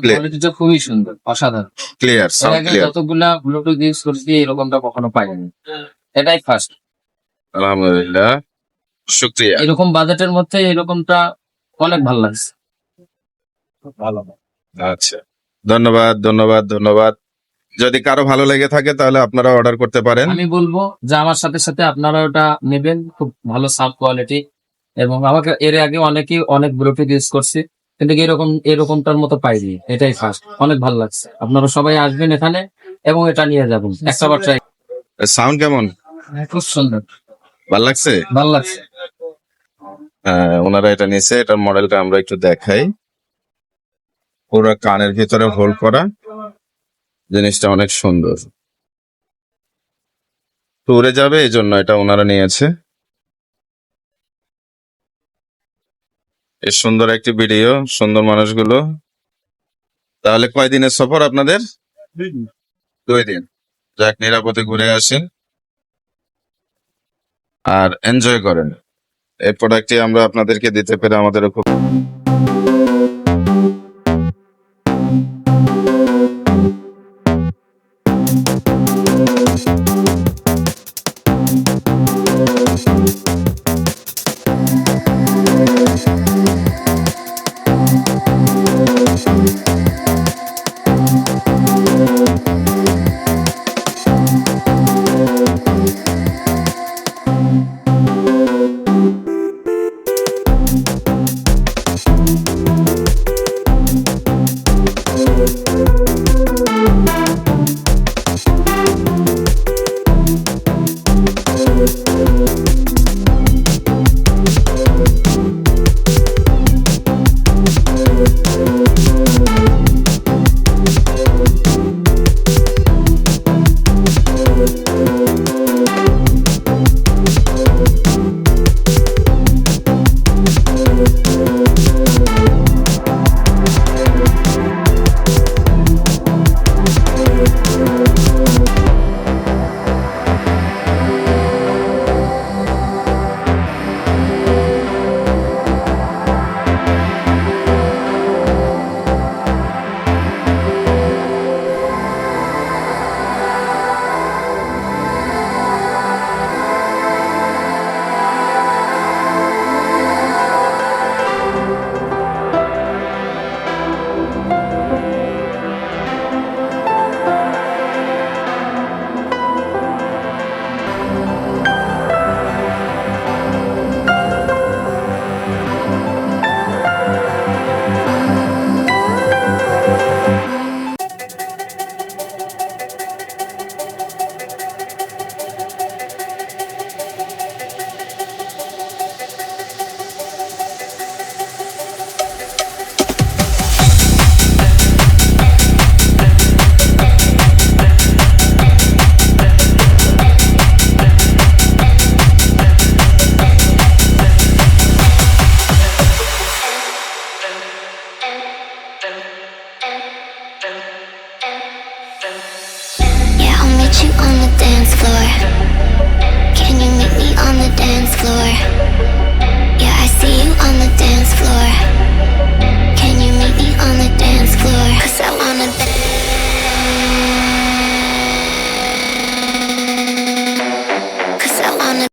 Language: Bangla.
কোয়ালিটিটা খুবই সুন্দর অসাধারণ। ক্লিয়ার সাউন্ড ক্লিয়ার যতগুলা ব্লুটুথ ইউজ করছি এরকমটা কখনো পাইনি। এটাই ফার্স্ট আলহামদুলিল্লাহ শুক্রিয়া। এরকম বাজেটের মধ্যে এরকমটা অনেক ভালো লাগছে। ভালো। আচ্ছা ধন্যবাদ ধন্যবাদ ধন্যবাদ। যদি কারও ভালো লেগে থাকে তাহলে আপনারা অর্ডার করতে পারেন। আমি বলব যে আমার সাথে সাথে আপনারা ওটা নেবেন খুব ভালো সাউন্ড কোয়ালিটি এবং আমাকে এর আগে অনেকেই অনেক ব্লুটুথ ইউজ করছি। কিন্তু এরকম এরকমটার মতো পাইনি। এটাই ফার্স্ট অনেক ভালো লাগছে। আপনারা সবাই আসবেন এখানে এবং এটা নিয়ে যাবেন। একটা বার ট্রাই সাউন্ড কেমন? খুব সুন্দর। ভালো লাগছে? ভালো লাগছে। হ্যাঁ, ওনারা এটা নিয়েছে এটার মডেলটা আমরা একটু দেখাই। পুরো কানের ভিতরে হোল্ড করা। জিনিসটা অনেক সুন্দর। টুরে যাবে এই জন্য এটা ওনারা নিয়েছে। এই সুন্দর একটি ভিডিও, সুন্দর মানুষগুলো। তাহলে কয়দিনের সফর আপনাদের? দুই দিন। যাক, নিরাপদে ঘুরে আসেন। আর এনজয় করেন। এই প্রোডাক্টটি আমরা আপনাদেরকে দিতে পেরে আমাদেরও খুব dance floor? Can you meet me on the dance floor? Yeah, I see you on the dance floor. Can you meet me on the dance floor? Cause I wanna